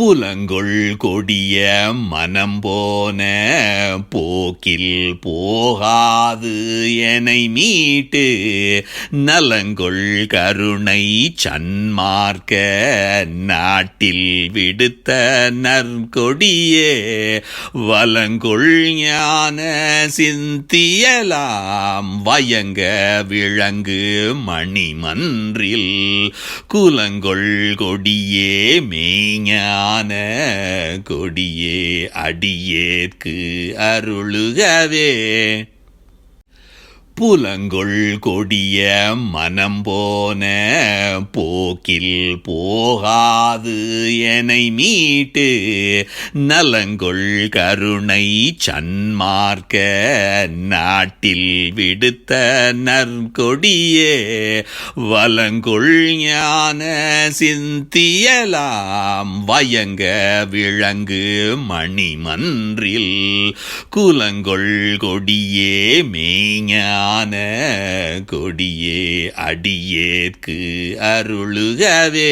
புலங்கொள் கொடிய மனம் போன போக்கில் போகா. காது எனை மீட்டு. நலங்கொள் கருணை சன்மார்க்க நாட்டில் விடுத்த நற்கொடியே. வலங்கொள் ஞான சிந்தியலாம். வயங்க விளங்கு மணிமன்றில். குலங்கொள் கொடியே மெய்ஞான கொடியே. அடியேற்கு அருளுகவே. புலங்கொள் கொடிய மனம் போன போக்கில் போகாது எனை மீட்டு நலங்கொள் கருணை சன்மார்க்க நாட்டில் விடுத்த நற்கொடியே வலங்கொள் ஞான சிந்தியலாம் வயங்க விளங்கு மணிமன்றில் குலங்கொள் கொடியே மேஞா ஞான கொடியே அடியேற்கு அருளுகவே.